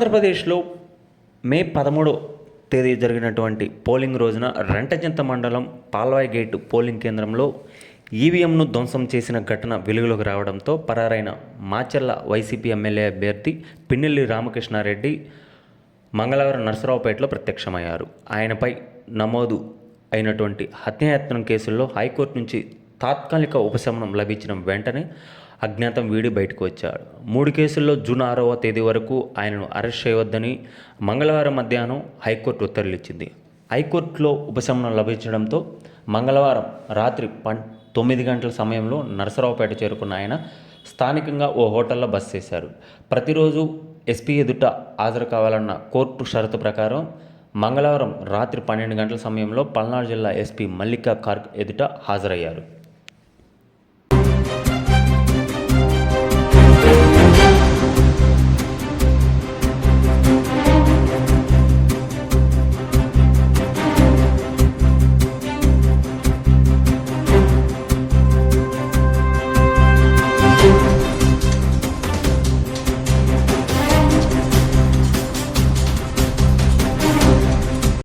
ఆంధ్రప్రదేశ్లో మే పదమూడో తేదీ జరిగినటువంటి పోలింగ్ రోజున రెంటజంత మండలం పాల్వాయి గేట్ పోలింగ్ కేంద్రంలో ఈవీఎంను ధ్వంసం చేసిన ఘటన వెలుగులోకి రావడంతో పరారైన మాచెల్ల వైసీపీ ఎమ్మెల్యే అభ్యర్థి పిన్నెల్లి రామకృష్ణారెడ్డి మంగళవారం నరసరావుపేటలో ప్రత్యక్షమయ్యారు. ఆయనపై నమోదు అయినటువంటి హత్యాయత్నం కేసుల్లో హైకోర్టు నుంచి తాత్కాలిక ఉపశమనం లభించిన వెంటనే అజ్ఞాతం వీడి బయటకు వచ్చాడు. మూడు కేసుల్లో జూన్ ఆరవ తేదీ వరకు ఆయనను అరెస్ట్ చేయవద్దని మంగళవారం మధ్యాహ్నం హైకోర్టు ఉత్తర్వులు ఇచ్చింది హైకోర్టులో ఉపశమనం లభించడంతో మంగళవారం రాత్రి పన్ తొమ్మిది గంటల సమయంలో నరసరావుపేట చేరుకున్న ఆయన స్థానికంగా ఓ హోటల్లో బస చేశారు. ప్రతిరోజు ఎస్పీ ఎదుట హాజరు కావాలన్న కోర్టు షరతు ప్రకారం మంగళవారం రాత్రి పన్నెండు గంటల సమయంలో పల్నాడు జిల్లా ఎస్పీ మల్లికా కార్క్ ఎదుట హాజరయ్యారు.